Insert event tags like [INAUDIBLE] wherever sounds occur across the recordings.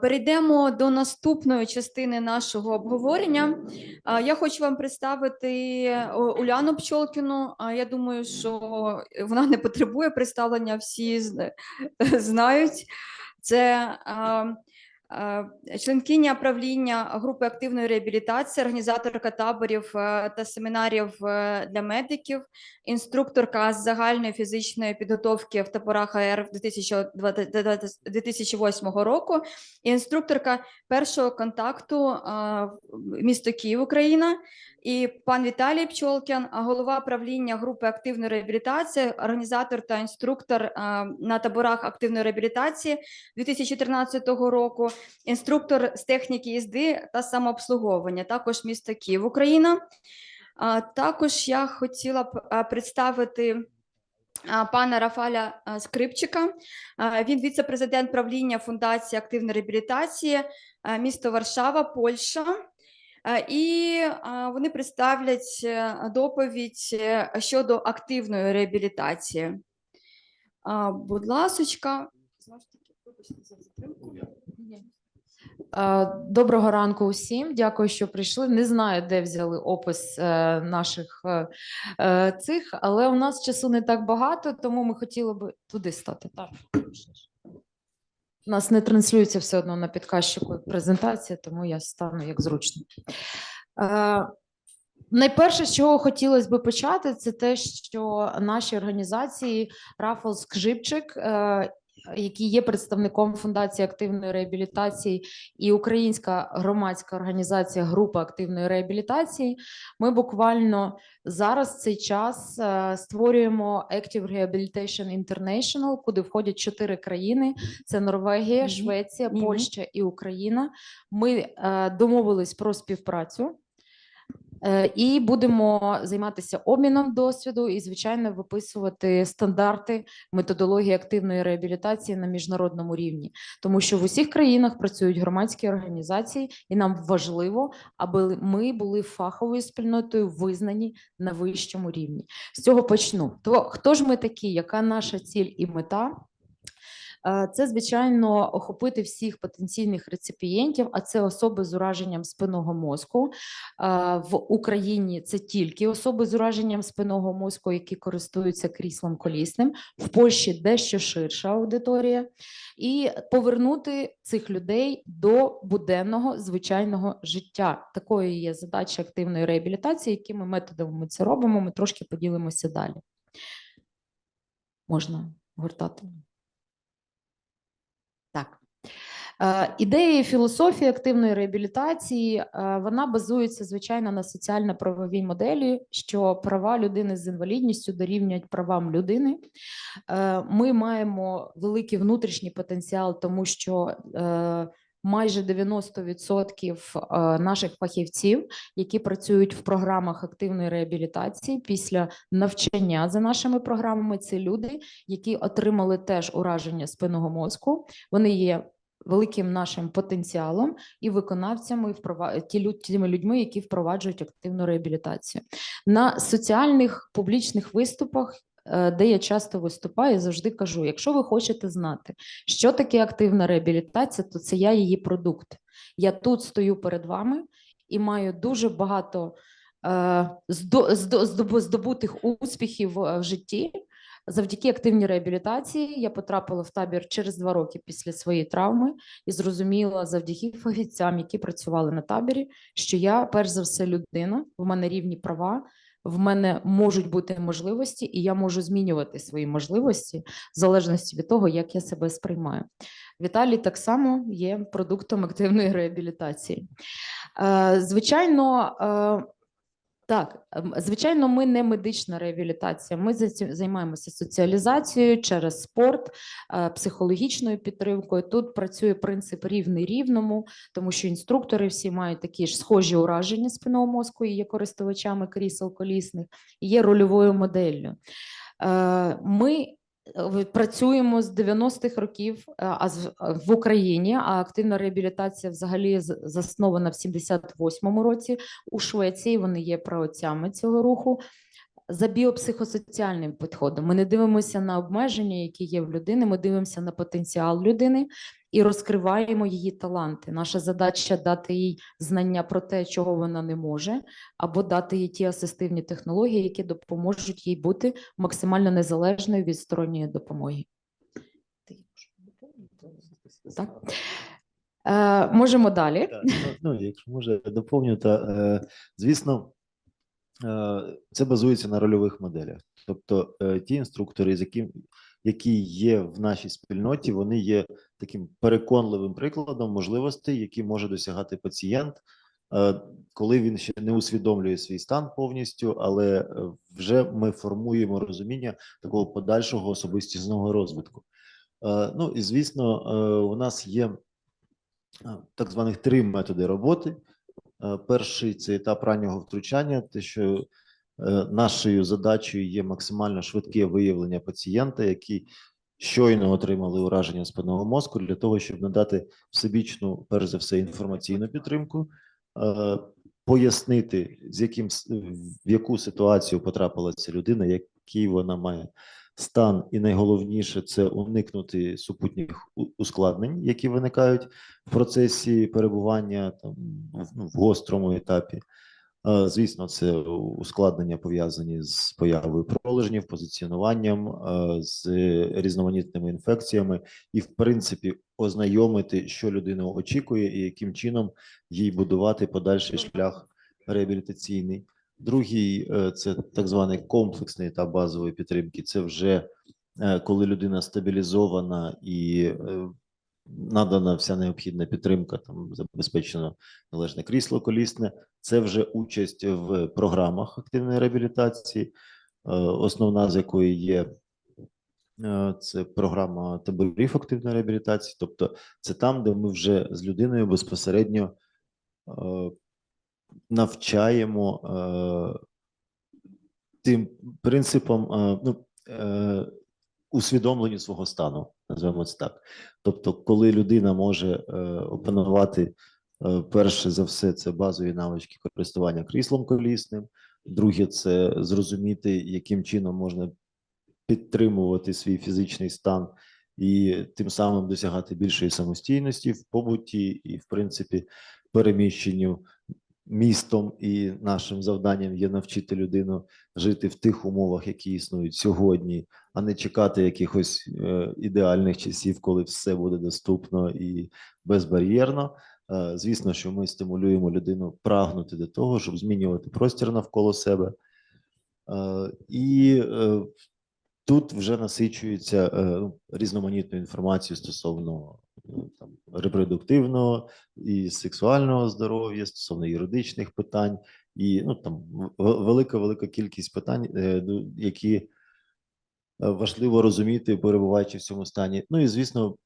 Перейдемо до наступної частини нашого обговорення. Я хочу вам представити Уляну Пчолкіну. Я думаю, що вона не потребує представлення, всі знають. Це членкиня правління групи активної реабілітації, організаторка таборів е, та семінарів е, для медиків, інструкторка з загальної фізичної підготовки в таборах АР 2008 року, і інструкторка першого контакту місто Київ, Україна. І пан Віталій Пчолкін, голова правління групи активної реабілітації, організатор та інструктор на таборах активної реабілітації 2013 року, інструктор з техніки їзди та самообслуговування, також місто Київ, Україна. Також я хотіла б представити пана Рафаля Скрипчика. Він віце-президент правління Фундації активної реабілітації місто Варшава, Польща. І вони представлять е, доповідь е, щодо активної реабілітації. Будь ласочка. Доброго ранку усім. Дякую, що прийшли. Не знаю, де взяли опис е, наших е, е, цих, але у нас часу не так багато, тому ми хотіли би туди стати. Так. У нас не транслюється все одно на підказчику презентація, тому я стану як зручно. Е, Найперше, з чого хотілося би почати, це те, що наші організації Рафал Скжипчик, е, який є представником Фундації активної реабілітації, і Українська громадська організація Група активної реабілітації, ми буквально зараз цей час е, створюємо Active Rehabilitation International, куди входять чотири країни: це Норвегія. Швеція. Польща і Україна. Ми е, домовились про співпрацю. Е, І будемо займатися обміном досвіду і, звичайно, виписувати стандарти методології активної реабілітації на міжнародному рівні, тому що в усіх країнах працюють громадські організації, і нам важливо, аби ми були фаховою спільнотою визнані на вищому рівні. З цього почну. То хто ж ми такі? Яка наша ціль і мета? Е, Це, звичайно, охопити всіх потенційних реципієнтів, а це особи з ураженням спинного мозку. Е, В Україні це тільки особи з ураженням спинного мозку, які користуються кріслом колісним. В Польщі дещо ширша аудиторія, і повернути цих людей до буденного звичайного життя. Такою є задача активної реабілітації, якими методами ми це робимо. Ми трошки поділимося далі. Можна гортати. Так. Е, Ідея філософії активної реабілітації е, вона базується звичайно на соціально-правовій моделі, що права людини з інвалідністю дорівнюють правам людини. Е, Ми маємо великий внутрішній потенціал, тому що майже 90% е, наших фахівців, які працюють в програмах активної реабілітації після навчання за нашими програмами, це люди, які отримали теж ураження спинного мозку. Вони є великим нашим потенціалом і виконавцями і тими людьми, які впроваджують активну реабілітацію. На соціальних публічних виступах, де я часто виступаю, завжди кажу: якщо ви хочете знати, що таке активна реабілітація, то це я її продукт. Я тут стою перед вами і маю дуже багато е, здо- здо- здобу- здобутих успіхів е, в житті. Завдяки активній реабілітації я потрапила в табір через два роки після своєї травми і зрозуміла завдяки фахівцям, які працювали на таборі, що я перш за все людина, в мене рівні права, в мене можуть бути можливості, і я можу змінювати свої можливості в залежності від того, як я себе сприймаю. Віталій так само є продуктом активної реабілітації. Е, Звичайно, е, так, ем, звичайно, ми не медична реабілітація. Ми займаємося соціалізацією через спорт, е, психологічною підтримкою. Тут працює принцип рівний рівному, тому що інструктори всі мають такі ж схожі ураження спинного мозку і є користувачами крісел колісних, і є рольовою моделлю. Е, Ми працюємо з 90-х років е, а е, в Україні, а активна реабілітація взагалі заснована в 78-му році у Швеції. Вони є праотцями цього руху. За біопсихосоціальним підходом ми не дивимося на обмеження, які є в людини. Ми дивимося на потенціал людини і розкриваємо її таланти. Наша задача дати їй знання про те, чого вона не може, або дати їй ті асистивні технології, які допоможуть їй бути максимально незалежною від сторонньої допомоги. Так. Е, можемо далі. Ну, ну, якщо може доповню, то е, звісно, е, це базується на рольових моделях. Тобто е, ті інструктори, з яким, які є в нашій спільноті, вони є таким переконливим прикладом можливостей, які може досягати пацієнт, е, коли він ще не усвідомлює свій стан повністю, але е, вже ми формуємо розуміння такого подальшого особистісного розвитку. Е, ну і звісно, у нас є так званих три методи роботи. Перший це етап раннього втручання, те, що нашою задачею є максимально швидке виявлення пацієнта, які щойно отримали ураження спинного мозку, для того, щоб надати всебічну, перш за все, інформаційну підтримку, е, пояснити, з яким в яку ситуацію потрапила ця людина, який вона має стан, і найголовніше це уникнути супутніх ускладнень, які виникають в процесі перебування там ну, в гострому етапі. Е, Звісно, це ускладнення пов'язані з появою пролежнів, позиціонуванням, е, з різноманітними інфекціями, і, в принципі, ознайомити, що людину очікує, і яким чином їй будувати подальший шлях реабілітаційний. Другий е, це так званий комплексний етап базової підтримки. Це вже коли людина стабілізована і надана вся необхідна підтримка, там забезпечено належне крісло колісне. Це вже участь в програмах активної реабілітації, е, основна з якої є е, це програма таборів активної реабілітації, тобто це там, де ми вже з людиною безпосередньо е, навчаємо тим принципам ну, усвідомленню свого стану, називаємо це так. Тобто, коли людина може е, опанувати е, перше за все, це базові навички користування кріслом колісним. Друге, це зрозуміти, яким чином можна підтримувати свій фізичний стан і тим самим досягати більшої самостійності в побуті і, в принципі, переміщенню містом. І нашим завданням є навчити людину жити в тих умовах, які існують сьогодні, а не чекати якихось е, ідеальних часів, коли все буде доступно і безбар'єрно. Е, Звісно, що ми стимулюємо людину прагнути до того, щоб змінювати простір навколо себе. Е, І тут вже насичується ну, різноманітною інформацією стосовно там, репродуктивного і сексуального здоров'я, стосовно юридичних питань, і ну там велика велика кількість питань, е, ну, які е, важливо розуміти, перебуваючи в цьому стані. Ну і звісно,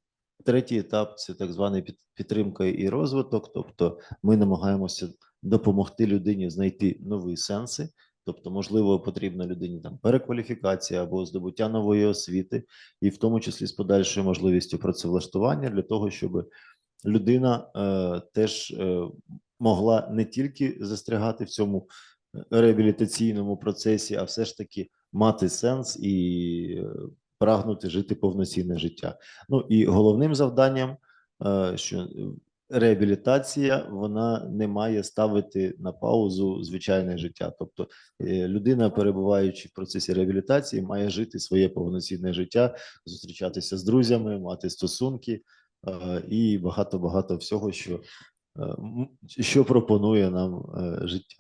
третій етап це так званий під- підтримка і розвиток. Тобто, ми намагаємося допомогти людині знайти нові сенси. Тобто, можливо, потрібна людині там перекваліфікація або здобуття нової освіти, і в тому числі з подальшою можливістю працевлаштування для того, щоб людина е, теж е, могла не тільки застрягати в цьому е, реабілітаційному процесі, а все ж таки мати сенс і е, прагнути жити повноцінне життя. Ну і головним завданням, е, що реабілітація вона не має ставити на паузу звичайне життя. Тобто е, людина, перебуваючи в процесі реабілітації, має жити своє повноцінне життя, зустрічатися з друзями, мати стосунки е, і багато багато всього, що, е, що пропонує нам життя.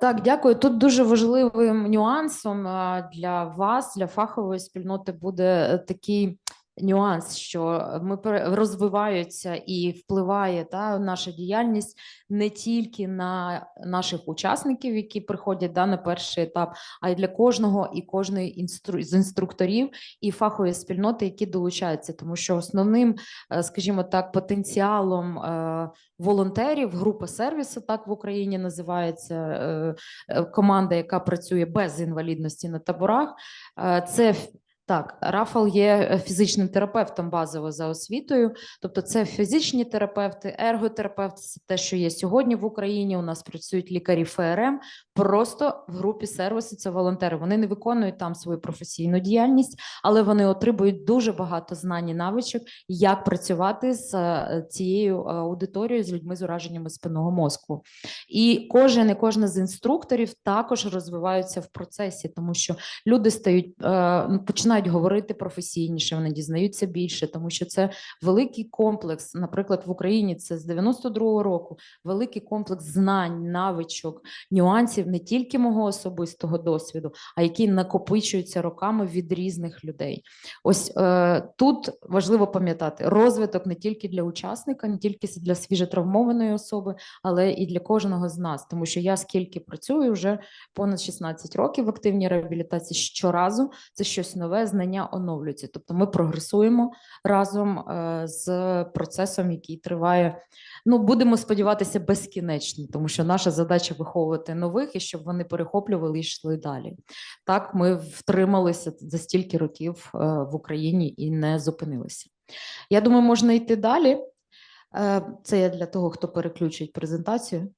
Так, дякую. Тут дуже важливим нюансом для вас, для фахової спільноти, буде такий нюанс, що ми розвиваються і впливає та наша діяльність не тільки на наших учасників, які приходять да, на перший етап, а й для кожного і кожної інстру... з інструкторів і фахової спільноти, які долучаються, тому що основним, е, скажімо так, потенціалом е, волонтерів, група сервісу, так в Україні називається е, е, команда, яка працює без інвалідності на таборах. Е, Це Так, Рафал є е, фізичним терапевтом базово за освітою. Тобто, це фізичні терапевти, ерготерапевти, це те, що є сьогодні в Україні. У нас працюють лікарі ФРМ. Просто в групі сервісу це волонтери. Вони не виконують там свою професійну діяльність, але вони отримують дуже багато знань і навичок, як працювати з е, цією аудиторією, з людьми з ураженнями спинного мозку. І кожен і кожна з інструкторів також розвиваються в процесі, тому що люди стають е, ну, починають говорити професійніше, вони дізнаються більше, тому що це великий комплекс. Наприклад, в Україні це з 92-го року великий комплекс знань, навичок, нюансів не тільки мого особистого досвіду, а які накопичуються роками від різних людей. Ось е, тут важливо пам'ятати розвиток не тільки для учасника, не тільки для свіжотравмованої особи, але і для кожного з нас, тому що я скільки працюю вже понад 16 років в активній реабілітації. Щоразу це щось нове, знання оновлюються. Тобто ми прогресуємо разом е, з процесом, який триває. Ну, будемо сподіватися, безкінечно, тому що наша задача виховувати нових і щоб вони перехоплювали і йшли далі. Так, ми втрималися за стільки років е, в Україні і не зупинилися. Я думаю, можна йти далі. Е, Це я для того, хто переключить презентацію.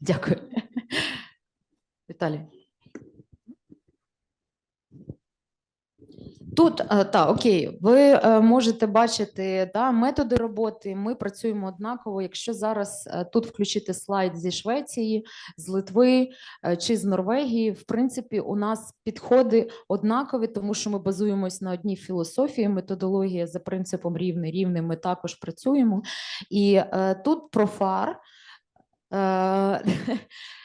Дякую. [LAUGHS] Віталій. Тут е, так, окей, ви е, можете бачити да, методи роботи. Ми працюємо однаково. Якщо зараз е, тут включити слайд зі Швеції, з Литви чи з Норвегії, в принципі, у нас підходи однакові, тому що ми базуємось на одній філософії, методологія за принципом рівний рівний. Ми також працюємо. І тут про фар. Е, [LAUGHS]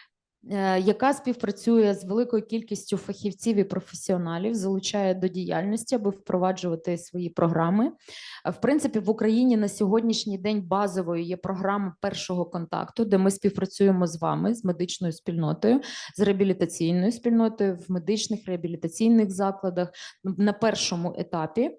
яка співпрацює з великою кількістю фахівців і професіоналів, залучає до діяльності, аби впроваджувати свої програми. Е, В принципі, в Україні на сьогоднішній день базовою є програма першого контакту, де ми співпрацюємо з вами, з медичною спільнотою, з реабілітаційною спільнотою в медичних реабілітаційних закладах на першому етапі. Е,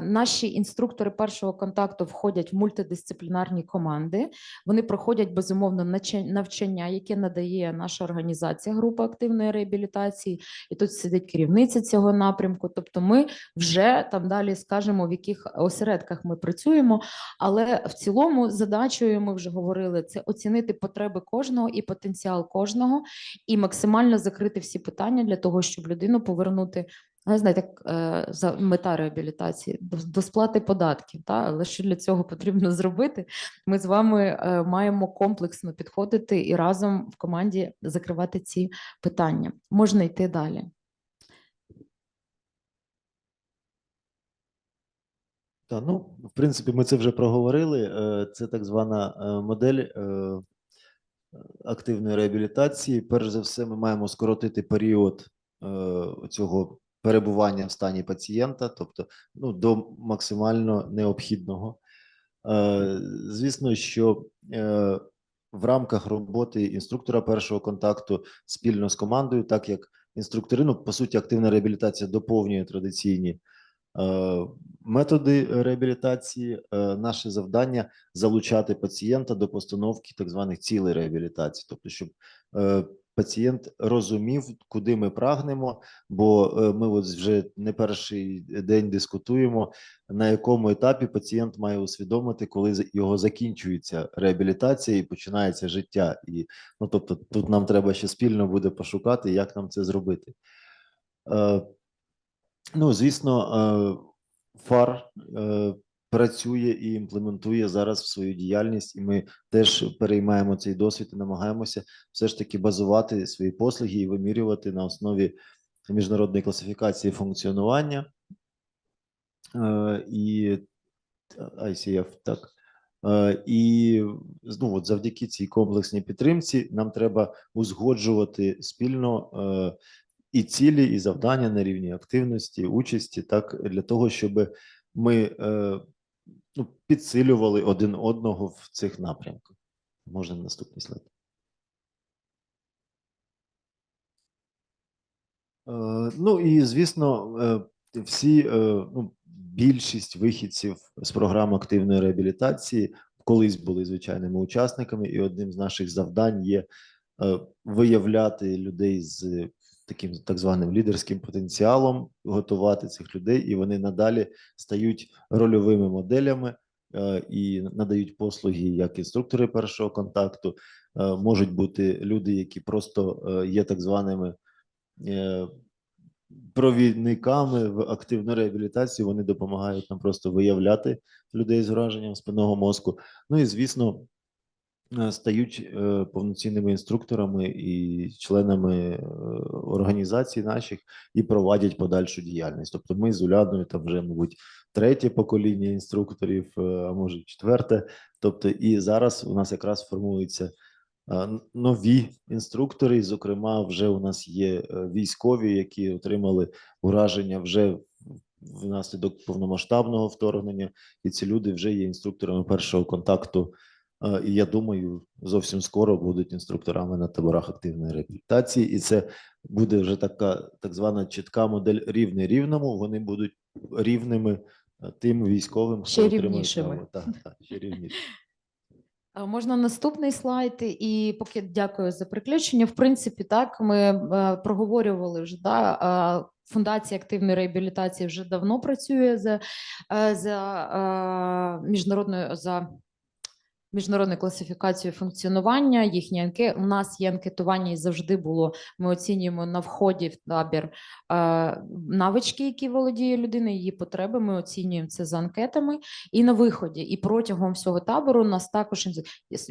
Наші інструктори першого контакту входять в мультидисциплінарні команди. Вони проходять безумовно навчання, яке надає наша організація група активної реабілітації, і тут сидить керівниця цього напрямку. Тобто, ми вже там далі скажемо, в яких осередках ми працюємо. Але в цілому задачею ми вже говорили це оцінити потреби кожного і потенціал кожного, і максимально закрити всі питання для того, щоб людину повернути. Знаєте, е, за мета реабілітації до, сплати податків. Та? Але що для цього потрібно [LAUGHS] зробити? Ми з вами е, маємо комплексно підходити і разом в команді закривати ці питання. Можна йти далі. Та, ну, в принципі, ми це вже проговорили. Е, Це так звана модель активної реабілітації. Перш за все, ми маємо скоротити період цього перебування в стані пацієнта, тобто ну, до максимально необхідного. Е, Звісно, що е, в рамках роботи інструктора першого контакту спільно з командою, так як інструктори, ну, по суті, активна реабілітація доповнює традиційні е, методи реабілітації. Наше завдання залучати пацієнта до постановки так званих цілей реабілітації, тобто, щоб пацієнт розумів, куди ми прагнемо, бо е, ми от вже не перший день дискутуємо, на якому етапі пацієнт має усвідомити, коли його закінчується реабілітація і починається життя. І ну, тобто, тут нам треба ще спільно буде пошукати, як нам це зробити. Е, Ну, звісно, е, ФАР е, працює і імплементує зараз в свою діяльність, і ми теж переймаємо цей досвід і намагаємося все ж таки базувати свої послуги і вимірювати на основі міжнародної класифікації функціонування е, і ICF, так. Е, І ну, от завдяки цій комплексній підтримці нам треба узгоджувати спільно е, і цілі, і завдання на рівні активності, участі, так для того, щоб ми ну, підсилювали один одного в цих напрямках. Можна наступний слайд. Е, Ну і звісно, е, всі е, ну, більшість вихідців з програм активної реабілітації колись були звичайними учасниками, і одним з наших завдань є виявляти людей з таким так званим лідерським потенціалом, готувати цих людей, і вони надалі стають рольовими моделями е, і надають послуги як інструктори першого контакту. Е, Можуть бути люди, які просто е, є так званими е, провідниками в активну реабілітацію. Вони допомагають нам просто виявляти людей з ураженням спинного мозку. Ну і звісно, стають е, повноцінними інструкторами і членами е, організацій наших і провадять подальшу діяльність. Тобто, ми з Уляною там вже, мабуть, третє покоління інструкторів, е, а може четверте. Тобто, і зараз у нас якраз формуються е, нові інструктори. Зокрема, вже у нас є е, військові, які отримали ураження вже внаслідок повномасштабного вторгнення, і ці люди вже є інструкторами першого контакту. І я думаю, зовсім скоро будуть інструкторами на таборах активної реабілітації, і це буде вже така так звана чітка модель рівний рівному. Вони будуть рівними тим військовим, Ще отримує рівнішими. право. Так, так, ще рівніше. А Можна наступний слайд, і поки дякую за приключення. В принципі, так ми е, проговорювали вже да. е, Фундація активної реабілітації вже давно працює за, е, за е, міжнародною за міжнародною класифікацією функціонування. Їхні анке у нас є анкетування і завжди було. Ми оцінюємо на вході в табір е, навички, які володіє людина, її потреби. Ми оцінюємо це за анкетами і на виході. І протягом всього табору у нас також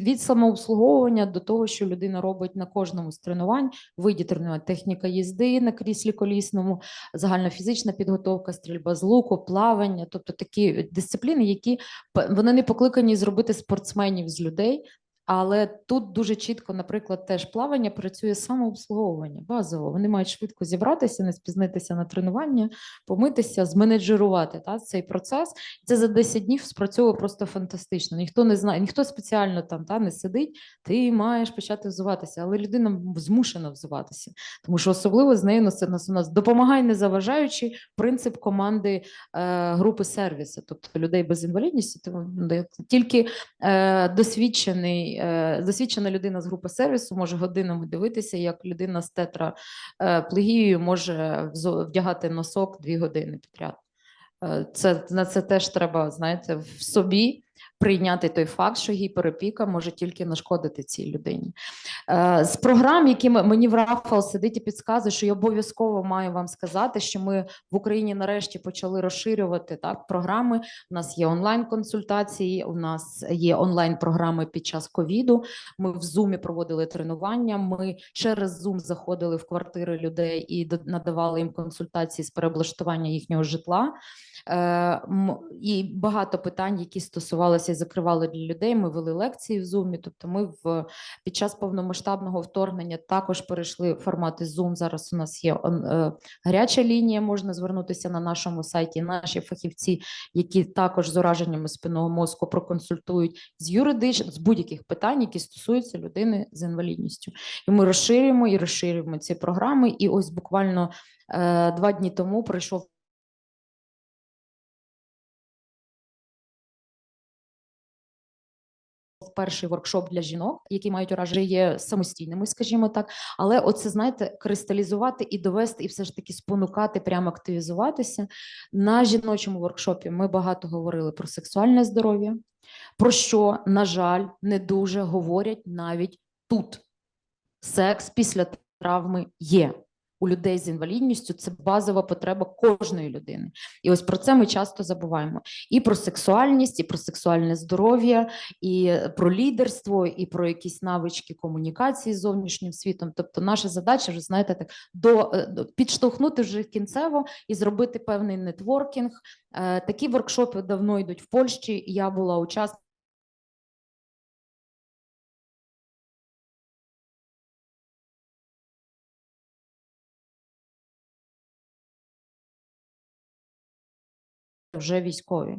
від самообслуговування до того, що людина робить на кожному з тренувань, виді тренувань, техніка їзди на кріслі колісному, загальна фізична підготовка, стрільба з луку, плавання, тобто такі дисципліни, які вони не покликані зробити спортсменів з людей. Але тут дуже чітко, наприклад, теж плавання працює самообслуговування базово. Вони мають швидко зібратися, не спізнитися на тренування, помитися, зменеджерувати та, цей процес. Це за 10 днів спрацьовує просто фантастично. Ніхто не знає, ніхто спеціально там та не сидить. Ти маєш почати взуватися, але людина змушена взуватися, тому що особливо з нею нас, нас у нас допомагай, не заважаючи принцип команди е, групи сервісу, тобто людей без інвалідності. Тому тільки е, досвідчений, е, досвідчена людина з групи сервісу може годинами дивитися, як людина з тетра е, може вдягати носок дві години підряд. Е, Це на це теж треба, знаєте, в собі прийняти той факт, що гіперопіка може тільки нашкодити цій людині. Е, З програм, які мені в Рафал сидить і підказує, що я обов'язково маю вам сказати, що ми в Україні нарешті почали розширювати так програми. У нас є онлайн-консультації, у нас є онлайн-програми під час ковіду. Ми в Зумі проводили тренування. Ми через Zoom заходили в квартири людей і надавали їм консультації з переоблаштування їхнього житла. Е, і багато питань, які стосувалися і закривали для людей. Ми вели лекції в Zoom, тобто ми в під час повномасштабного вторгнення також перейшли формати Zoom. Зараз у нас є е, гаряча лінія. Можна звернутися на нашому сайті. Наші фахівці, які також з ураженнями спинного мозку проконсультують з юридич з будь-яких питань, які стосуються людини з інвалідністю. І ми розширюємо і розширюємо ці програми. І ось буквально е, два дні тому пройшов. Перший воркшоп для жінок, які мають ураження, є самостійними, скажімо так. Але оце знаєте, кристалізувати і довести, і все ж таки спонукати, прямо активізуватися. На жіночому воркшопі ми багато говорили про сексуальне здоров'я, про що, на жаль, не дуже говорять навіть тут. Секс після травми є. У людей з інвалідністю це базова потреба кожної людини. І ось про це ми часто забуваємо. І про сексуальність, і про сексуальне здоров'я, і про лідерство, і про якісь навички комунікації з зовнішнім світом. Тобто, наша задача вже знаєте, так до, е, до підштовхнути вже кінцево і зробити певний нетворкінг. Е, Такі воркшопи давно йдуть в Польщі. Я була учасником. Вже військові.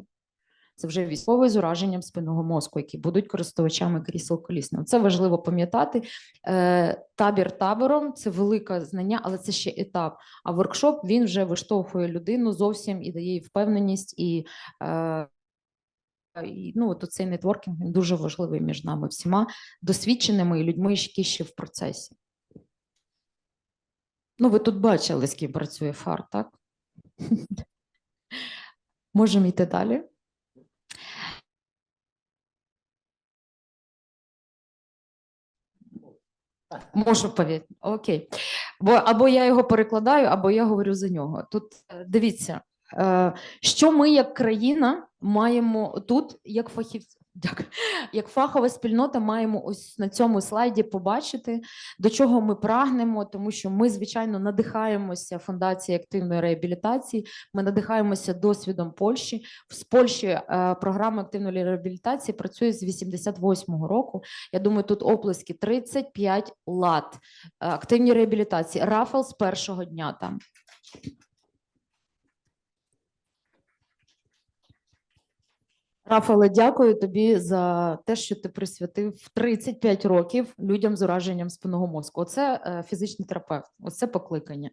Це вже військові з ураженням спинного мозку, які будуть користувачами крісел колісного. Це важливо пам'ятати. Е, Табір табором це велике знання, але це ще етап. А воркшоп він вже виштовхує людину зовсім і дає їй впевненість і. Е, ну, от цей нетворкінг він дуже важливий між нами всіма досвідченими і людьми, які ще в процесі. Ну, ви тут бачили, з ким працює ФАР, так? Можемо йти далі. Можу повірити. Окей. Бо або я його перекладаю, або я говорю за нього. Тут е, дивіться, е, що ми як країна маємо тут, як фахівці. Дякую. Як фахова спільнота маємо ось на цьому слайді побачити, до чого ми прагнемо, тому що ми, звичайно, надихаємося фундації активної реабілітації. Ми надихаємося досвідом Польщі. В Польщі е, програма активної реабілітації працює з 88-го року. Я думаю, тут оплески 35 лат е, активній реабілітації. Рафал з першого дня там. Рафале, дякую тобі за те, що ти присвятив 35 років людям з ураженням спинного мозку. Оце е, фізичний терапевт, оце покликання.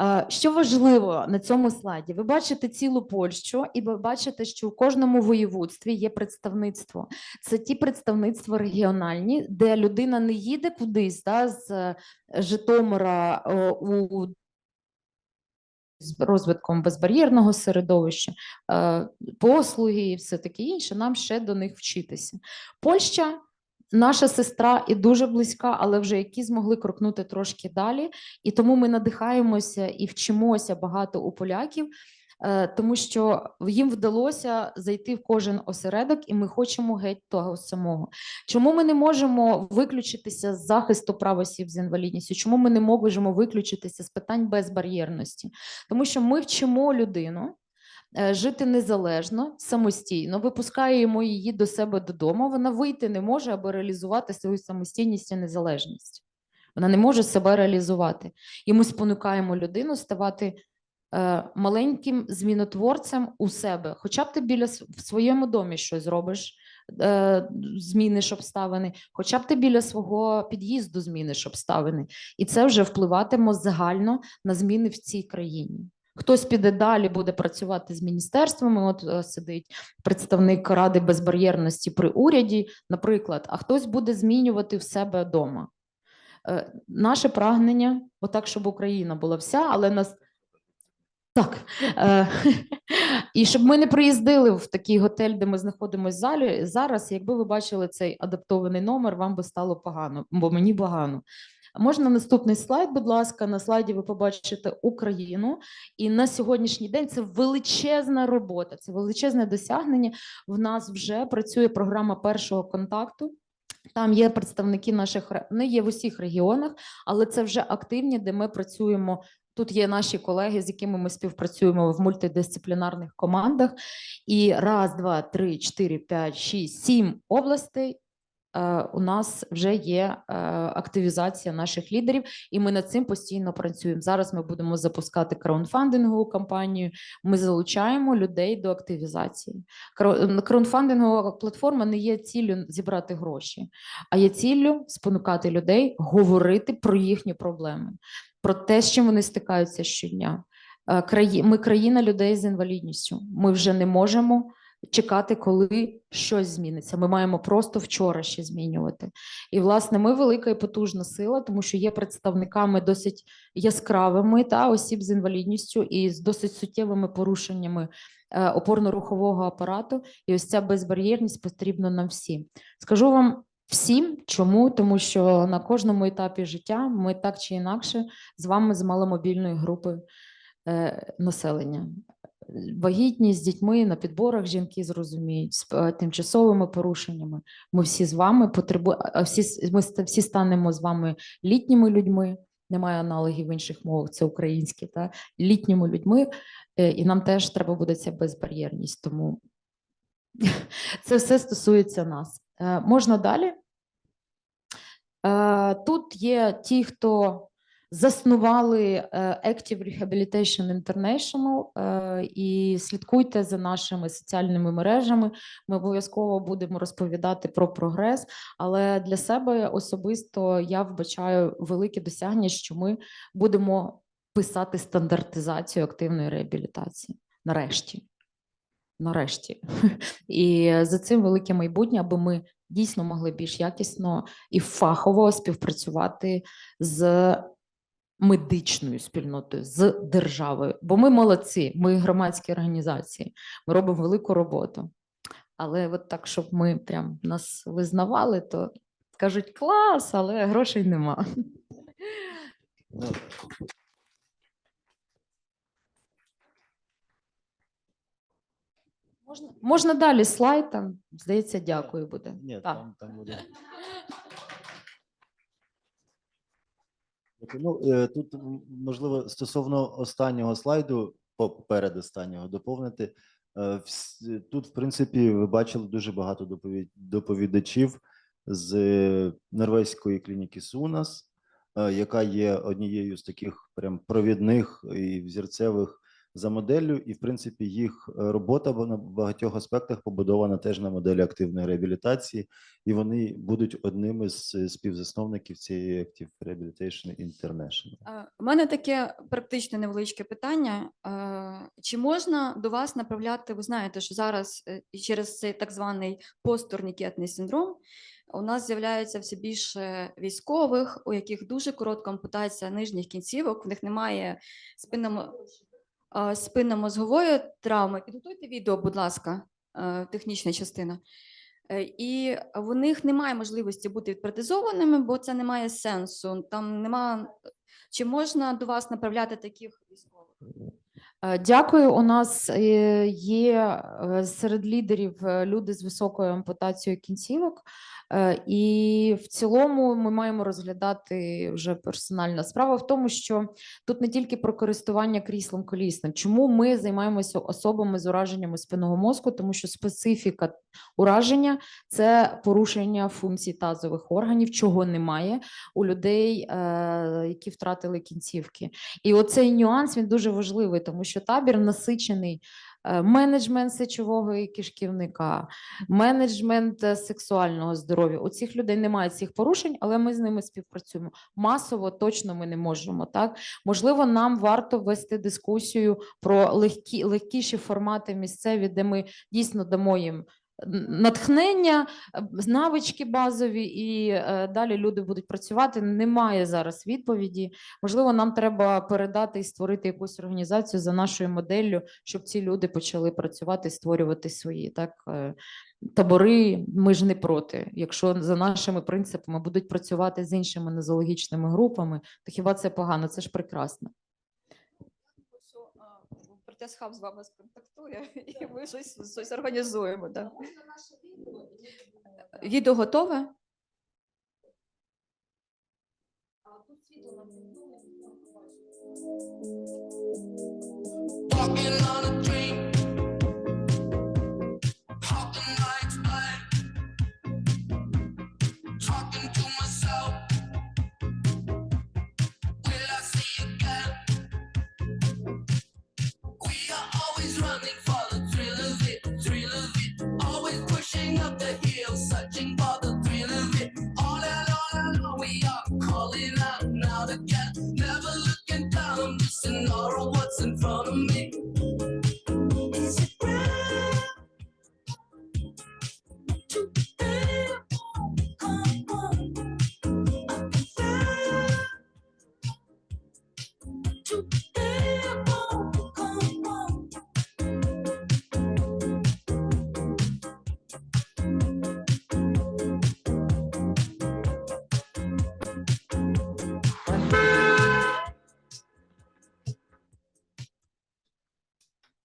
Е, Що важливо на цьому слайді? Ви бачите цілу Польщу, і ви бачите, що у кожному воєводстві є представництво. Це ті представництва регіональні, де людина не їде кудись да, з е, Житомира у з розвитком безбар'єрного середовища, е, послуги і все таке інше, нам ще до них вчитися. Польща наша сестра і дуже близька, але вже які змогли крокнути трошки далі. І тому ми надихаємося і вчимося багато у поляків, тому що їм вдалося зайти в кожен осередок, і ми хочемо геть того самого. Чому ми не можемо виключитися з захисту прав осіб з інвалідністю? Чому ми не можемо виключитися з питань безбар'єрності? Тому що ми вчимо людину е, жити незалежно, самостійно, випускаємо її до себе додому. Вона вийти не може, аби реалізувати свою самостійність і незалежність. Вона не може себе реалізувати. І ми спонукаємо людину ставати е, маленьким змінотворцем у себе. Хоча б ти біля в своєму домі щось зробиш, е, зміниш обставини, хоча б ти біля свого під'їзду зміниш обставини. І це вже впливатиме загально на зміни в цій країні. Хтось піде далі, буде працювати з міністерствами. От е, сидить представник Ради безбар'єрності при уряді, наприклад, а хтось буде змінювати в себе вдома. Е, Наше прагнення, отак, щоб Україна була вся, але нас. Так. Е, [LAUGHS] і щоб ми не приїздили в такий готель, де ми знаходимося залі зараз. Якби ви бачили цей адаптований номер, вам би стало погано, бо мені погано. Можна наступний слайд, будь ласка. На слайді ви побачите Україну. І на сьогоднішній день це величезна робота, це величезне досягнення. В нас вже працює програма першого контакту. Там є представники наших не є в усіх регіонах, але це вже активні, де ми працюємо. Тут є наші колеги, з якими ми співпрацюємо в мультидисциплінарних командах. І раз, два, три, чотири, п'ять, шість, сім областей. е, У нас вже є е, активізація наших лідерів, і ми над цим постійно працюємо. Зараз ми будемо запускати краунфандингову кампанію. Ми залучаємо людей до активізації. Краунфандингова платформа не є ціллю зібрати гроші, а є ціллю спонукати людей говорити про їхні проблеми, про те, з чим вони стикаються щодня. Е, Ми країна людей з інвалідністю. Ми вже не можемо чекати, коли щось зміниться. Ми маємо просто вчора ще змінювати. І, власне, ми велика і потужна сила, тому що є представниками досить яскравими та осіб з інвалідністю і з досить суттєвими порушеннями е, опорно-рухового апарату. І ось ця безбар'єрність потрібна нам всім. Скажу вам всім, чому, тому що на кожному етапі життя ми так чи інакше з вами з маломобільної групи е, населення. Вагітність з дітьми на підборах жінки зрозуміють з е, тимчасовими порушеннями. Ми всі з вами потребуємо, всі ми всі станемо з вами літніми людьми. Немає аналогів в інших мовах, це українські, та літніми людьми, е, і нам теж треба буде ця безбар'єрність. Тому [LAUGHS] це все стосується нас. Е, Можна далі? Е, Тут є ті, хто заснували е, Active Rehabilitation International і слідкуйте за нашими соціальними мережами. Ми обов'язково будемо розповідати про прогрес. Але для себе особисто я вбачаю велике досягнення, що ми будемо писати стандартизацію активної реабілітації. Нарешті. Нарешті. [LAUGHS] І за цим велике майбутнє, аби ми дійсно могли більш якісно і фахово співпрацювати з медичною спільнотою, з державою. Бо ми молодці, ми громадські організації, ми робимо велику роботу. Але от так, щоб ми прям нас визнавали, то кажуть клас, але грошей нема. Можна, можна далі слайд там, здається, дякую буде. Ні, Так. там, там буде. Ну, е, тут можливо стосовно останнього слайду, поперед останнього доповнити. Е, Тут, в принципі, ви бачили дуже багато доповідачів з норвезької клініки Сунас, е, яка є однією з таких прям провідних і взірцевих за моделлю, і в принципі їх е, робота бо- на багатьох аспектах побудована теж на моделі активної реабілітації, і вони будуть одними з е, співзасновників цієї Active Rehabilitation International. У мене таке практичне невеличке питання. Чи можна до вас направляти? Ви знаєте, що зараз е, через цей так званий посттурнікетний синдром у нас з'являється все більше військових, у яких дуже коротка ампутація нижніх кінцівок, в них немає е, спинномозгової травми. Підготуйте відео, будь ласка, технічна частина. Е, І в них немає можливості бути відпретизованими, бо це не має сенсу. Там нема чи можна до вас направляти таких військових? Е, Дякую. У нас е, є серед лідерів люди з високою ампутацією кінцівок, і в цілому ми маємо розглядати вже персональна справа в тому, що тут не тільки про користування кріслом колісним. Чому ми займаємося особами з ураженнями спинного мозку? Тому що специфіка ураження це порушення функцій тазових органів, чого немає у людей, е, які втратили кінцівки. І оцей нюанс він дуже важливий, тому що табір насичений е, менеджмент сечового і кишківника, менеджмент е, сексуального здоров'я. У цих людей немає цих порушень, але ми з ними співпрацюємо. Масово точно ми не можемо. Так можливо, нам варто вести дискусію про легкі легкіші формати місцеві, де ми дійсно дамо їм. Натхнення, е, навички базові, і е, далі люди будуть працювати. Немає зараз відповіді. Можливо, нам треба передати і створити якусь організацію за нашою моделлю, щоб ці люди почали працювати, створювати свої так е, табори. Ми ж не проти. Якщо за нашими принципами будуть працювати з іншими нозологічними групами, то хіба це погано? Це ж прекрасно. Хаб з вами сконтактує, [LAUGHS] і ми щось, щось організуємо. Да. Відео готове? Walking on a dream. Talking like blood. Talking to myself.